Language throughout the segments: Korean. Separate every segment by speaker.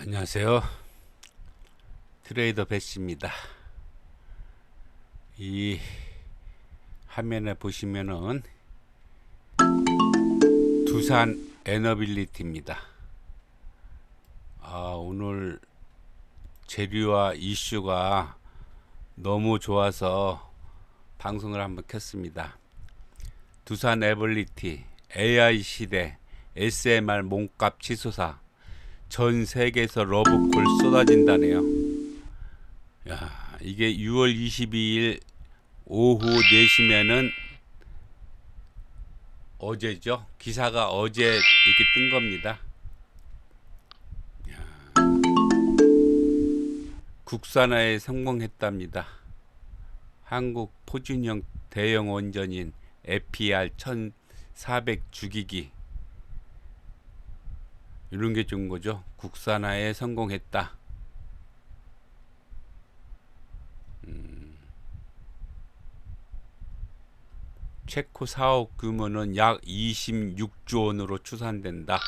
Speaker 1: 안녕하세요. 트레이더 배씨입니다. 이 화면에 보시면은 두산 에너빌리티입니다. 아, 오늘 재료와 이슈가 너무 좋아서 방송을 한번 켰습니다. 두산 에블리티 AI 시대 SMR 몸값 치솟아 전 세계에서 러브콜 쏟아진다네요. 야, 이게 6월 22일 오후 4시면은 어제죠. 기사가 어제 이렇게 뜬 겁니다. 야, 국산화에 성공했답니다. 한국 포진형 대형 원전인 FPR 1400 주기기 이런 게 좋은 거죠. 국산화에 성공했다. 음. 체코 사업 규모는 약 26조 원으로 추산된다.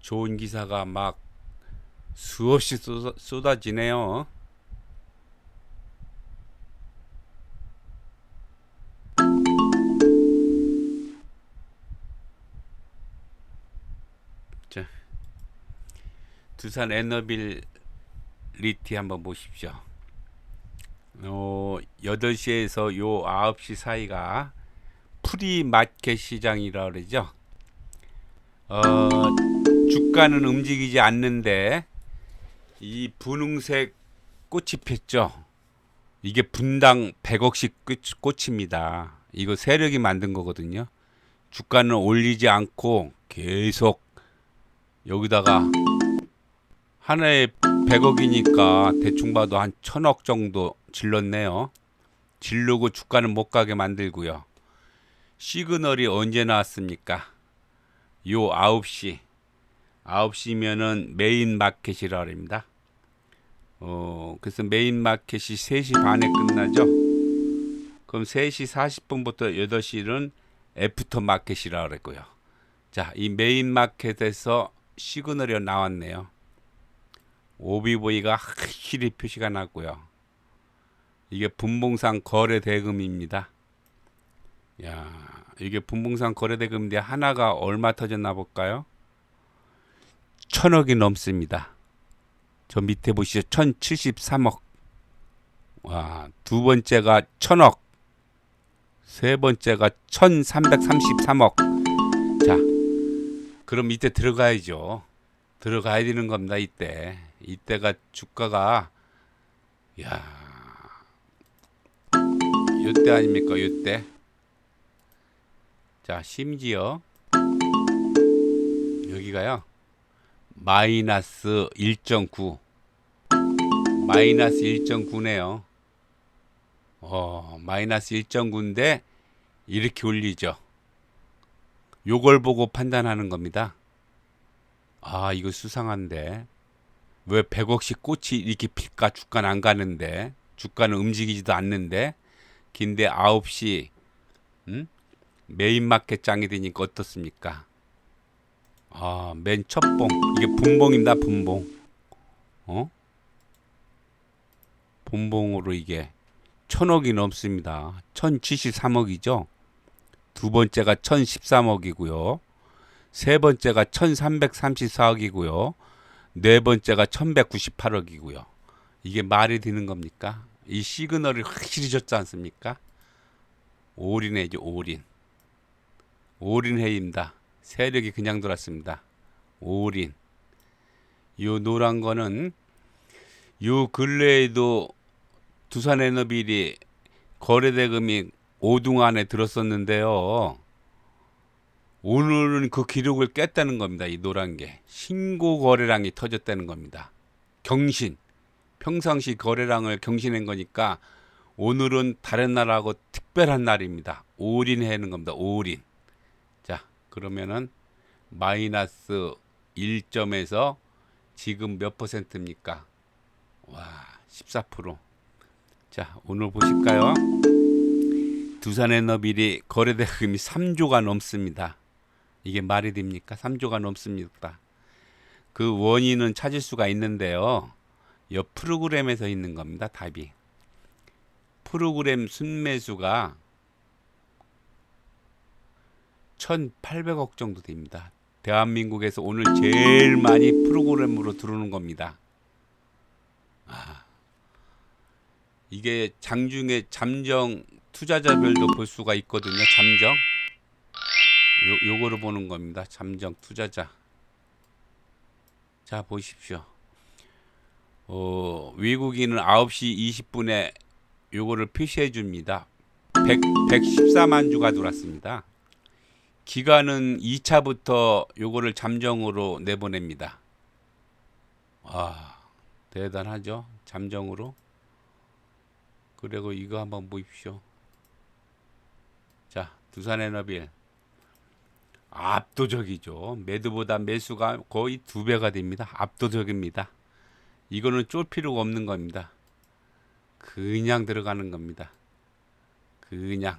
Speaker 1: 좋은 기사가 막 수없이 쏟아, 쏟아지네요. 두산 에너빌 리티 한번 보십시오. 어, 8시에서 요 9시 사이가 프리마켓 시장이라 그러죠. 어, 주가는 움직이지 않는데 이 분홍색 꽃이 폈죠. 이게 분당 100억씩 꽃- 꽃입니다. 이거 세력이 만든 거거든요. 주가는 올리지 않고 계속 여기다가 하나에 100억이니까 대충 봐도 한 천억 정도 질렀네요. 질르고 주가는 못 가게 만들고요. 시그널이 언제 나왔습니까? 요 9시. 9시면은 메인 마켓이라 합니다. 어, 그래서 메인 마켓이 3시 반에 끝나죠. 그럼 3시 40분부터 8시는 애프터 마켓이라 그랬고요. 자, 이 메인 마켓에서 시그널이 나왔네요. 오비보이가 확실히 표시가 났고요. 이게 분봉상 거래 대금입니다. 야, 이게 분봉상 거래 대금인데 하나가 얼마 터졌나 볼까요? 천억이 넘습니다. 저 밑에 보시죠. 1073억. 와, 두 번째가 천억. 세 번째가 1333억. 자, 그럼 이때 들어가야죠. 들어가야 되는 겁니다. 이때. 이때가 주가가 야. 요때 아닙니까? 요때. 자, 심지어 여기가요. 마이너스 1.9 마이너스 1.9네요. 어, 마이너스 1.9인데 이렇게 올리죠. 요걸 보고 판단하는 겁니다. 아, 이거 수상한데. 왜 100억씩 꽃이 이렇게 필까? 주가는 안 가는데. 주가는 움직이지도 않는데. 긴데 9시, 음? 메인 마켓 장이 되니까 어떻습니까? 아, 맨 첫 봉. 이게 분봉입니다, 분봉. 어? 분봉으로 이게 천억이 넘습니다. 1073억이죠. 두 번째가 1013억이고요. 세 번째가 1334억이고요. 네 번째가 1198억이고요. 이게 말이 되는 겁니까? 이 시그널을 확실히 줬지 않습니까? 올인해죠, 올인. 올인해입니다. 세력이 그냥 돌았습니다. 올인. 요 노란 거는 요 근래에도 두산에너빌이 거래대금이 5등 안에 들었었는데요. 오늘은 그 기록을 깼다는 겁니다. 이 노란 게 신고 거래량이 터졌다는 겁니다. 경신 평상시 거래량을 경신한 거니까 오늘은 다른 날하고 특별한 날입니다. 올인하는 겁니다. 올인. 자 그러면은 마이너스 1점에서 지금 몇 퍼센트입니까? 와 14%. 자 오늘 보실까요? 두산 에너빌이 거래대금이 3조가 넘습니다. 이게 말이 됩니까? 3조가 넘습니다. 그 원인은 찾을 수가 있는데요. 이 프로그램에서 있는 겁니다. 답이. 프로그램 순매수가 1,800억 정도 됩니다. 대한민국에서 오늘 제일 많이 프로그램으로 들어오는 겁니다. 아, 이게 장중에 잠정 투자자별도 볼 수가 있거든요. 잠정. 요, 요거를 보는 겁니다. 잠정 투자자. 자, 보십시오. 어, 외국인은 9시 20분에 요거를 표시해 줍니다. 100, 114만 주가 들어왔습니다. 기간은 2차부터 요거를 잠정으로 내보냅니다. 아, 대단하죠? 잠정으로. 그리고 이거 한번 보십시오. 자, 두산에너빌. 압도적이죠. 매도보다 매수가 거의 두 배가 됩니다. 압도적입니다. 이거는 쫄 필요가 없는 겁니다. 그냥 들어가는 겁니다. 그냥.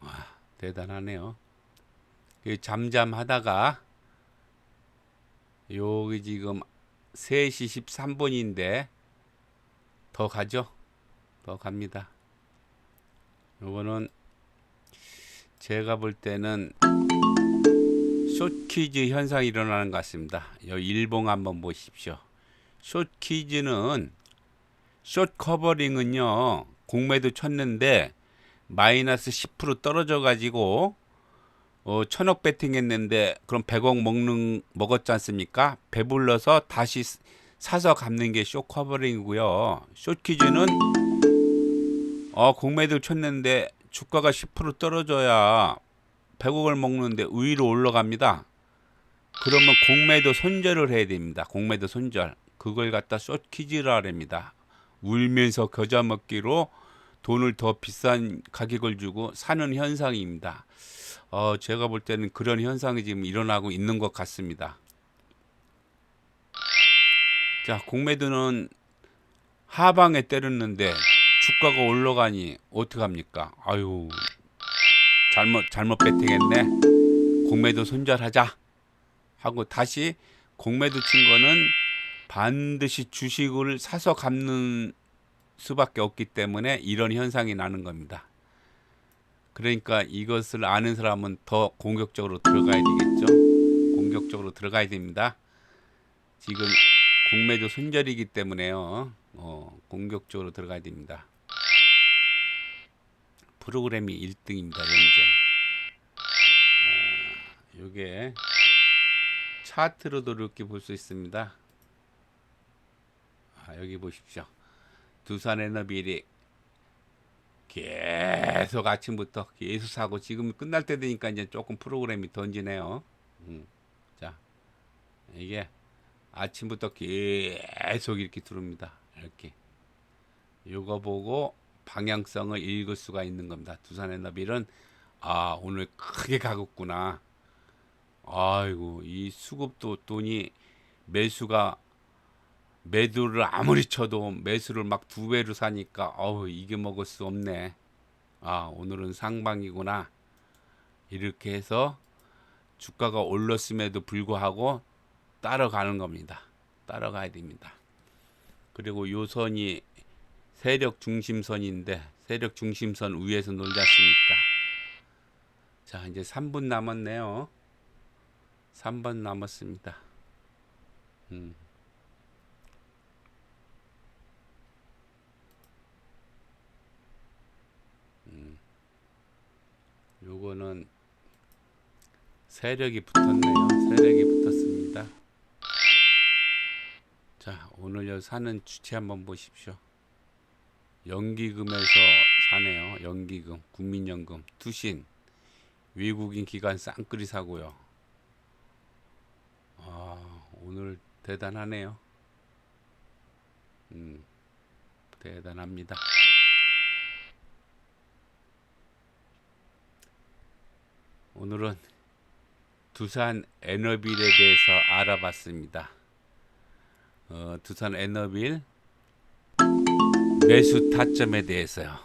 Speaker 1: 와, 대단하네요. 그 잠잠하다가 여기 지금 3시 13분인데 더 가죠? 더 갑니다. 요거는 제가 볼 때는 숏퀴즈 현상이 일어나는 것 같습니다. 요 일봉 한번 보십시오. 숏퀴즈는 숏 커버링은요 공매도 쳤는데 마이너스 10% 떨어져 가지고 어, 천억 베팅 했는데 그럼 100억 먹는 먹었지 않습니까? 배불러서 다시 사서 갚는 게 숏 커버링이고요. 숏 퀴즈는 어, 공매도 쳤는데 주가가 10% 떨어져야 100억을 먹는데 위로 올라갑니다. 그러면 공매도 손절을 해야 됩니다. 공매도 손절. 그걸 갖다 숏 퀴즈라 합니다. 울면서 겨자 먹기로 돈을 더 비싼 가격을 주고 사는 현상입니다. 어, 제가 볼 때는 그런 현상이 지금 일어나고 있는 것 같습니다. 자, 공매도는 하방에 때렸는데 주가가 올라가니 어떡합니까? 아유, 잘못 잘못 배팅했네. 공매도 손절하자 하고 다시 공매도 친 거는 반드시 주식을 사서 갚는 수밖에 없기 때문에 이런 현상이 나는 겁니다. 그러니까 이것을 아는 사람은 더 공격적으로 들어가야 되겠죠. 공격적으로 들어가야 됩니다. 지금 공매도 손절이기 때문에요. 어, 공격적으로 들어가야 됩니다. 프로그램이 1등입니다. 현재. 아, 요게 차트로도 이렇게 볼 수 있습니다. 아, 여기 보십시오. 두산 에너비리 계속 아침부터 계속 사고 지금 끝날 때 되니까 이제 조금 프로그램이 던지네요. 음. 자, 이게 아침부터 계속 이렇게 들어옵니다. 이렇게. 요거 보고 방향성을 읽을 수가 있는 겁니다. 두산에너빌은 아 오늘 크게 가겠구나. 아이고 이 수급도 돈이 매수가 매도를 아무리 쳐도 매수를 막 두 배로 사니까 어우 이게 먹을 수 없네. 아 오늘은 상방이구나. 이렇게 해서 주가가 올랐음에도 불구하고 따라가는 겁니다. 따라가야 됩니다. 그리고 요 선이 세력 중심선인데 세력 중심선 위에서 놀지 않습니까? 자 이제 3분 남았네요. 3분 남았습니다. 음. 음. 요거는 세력이 붙었네요. 세력이 붙었습니다. 자, 오늘 여 사는 주체 한번 보십시오. 연기금에서 사네요. 연기금, 국민연금, 투신, 외국인 기관 쌍끌이 사고요. 아, 오늘 대단하네요. 음, 대단합니다. 오늘은 두산 에너빌에 대해서 알아봤습니다. 어, 두산 에너빌 매수 타점에 대해서요.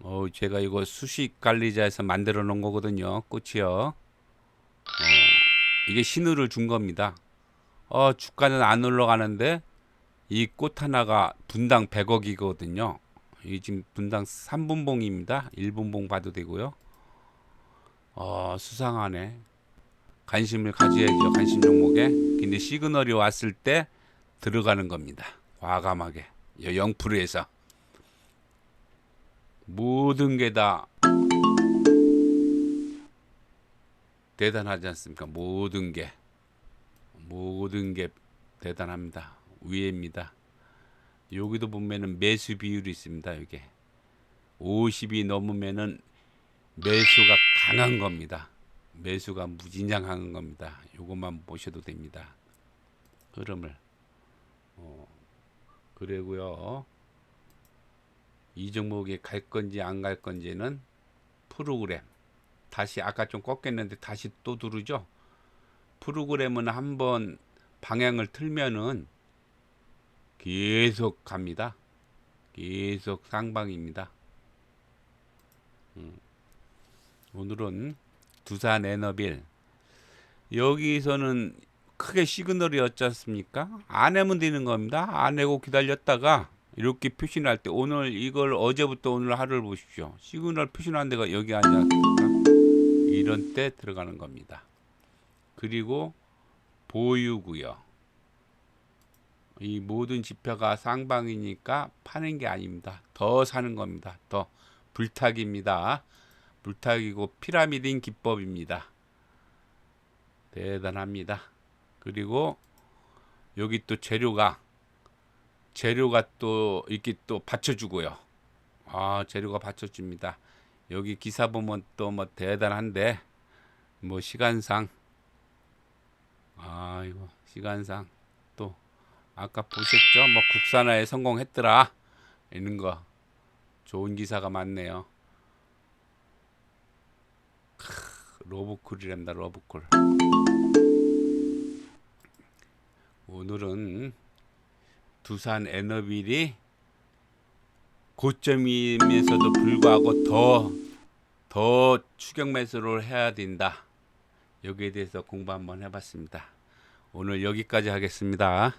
Speaker 1: 어, 제가 이거 수식 관리자에서 만들어 놓은 거거든요. 꽃이요. 어, 이게 신호를 준 겁니다. 어, 주가는 안 올라가는데 이 꽃 하나가 분당 100억이거든요. 이 지금 분당 3분봉입니다. 1분봉 봐도 되고요. 어, 수상하네. 관심을 가져야죠. 관심 종목에. 근데 시그널이 왔을 때 들어가는 겁니다. 과감하게. 0%에서. 모든 게 다 대단하지 않습니까? 모든 게. 모든 게 대단합니다. 위에입니다. 여기도 보면은 매수 비율이 있습니다. 이게 50이 넘으면은 매수가 강한 겁니다. 매수가 무진장한 겁니다. 요것만 보셔도 됩니다. 흐름을. 어, 그리고요. 이 종목이 갈 건지 안 갈 건지는 프로그램. 다시 아까 좀 꺾였는데 다시 또 누르죠. 프로그램은 한번 방향을 틀면은 계속 갑니다. 계속 상방입니다. 음. 오늘은 두산 에너빌 여기서는 크게 시그널이었지 않습니까? 안 내면 되는 겁니다. 안 내고 기다렸다가 이렇게 표시날 때 오늘 이걸 어제부터 오늘 하루를 보십시오. 시그널 표시난 데가 여기 아니지 않습니까? 이런 때 들어가는 겁니다. 그리고 보유고요. 이 모든 지표가 쌍방이니까 파는 게 아닙니다. 더 사는 겁니다. 더 불탁입니다. 불탁이고 피라미드인 기법입니다. 대단합니다. 그리고 여기 또 재료가 재료가 또 이렇게 또 받쳐주고요. 아 재료가 받쳐줍니다. 여기 기사 보면 또 뭐 대단한데 뭐 시간상 아 이거 시간상 또 아까 보셨죠? 뭐 국산화에 성공했더라 이런 거 좋은 기사가 많네요. 크, 로브쿨이랍니다. 로브쿨. 오늘은 두산 에너빌이 고점이면서도 불구하고 더, 더 추격 매수를 해야 된다. 여기에 대해서 공부 한번 해봤습니다. 오늘 여기까지 하겠습니다.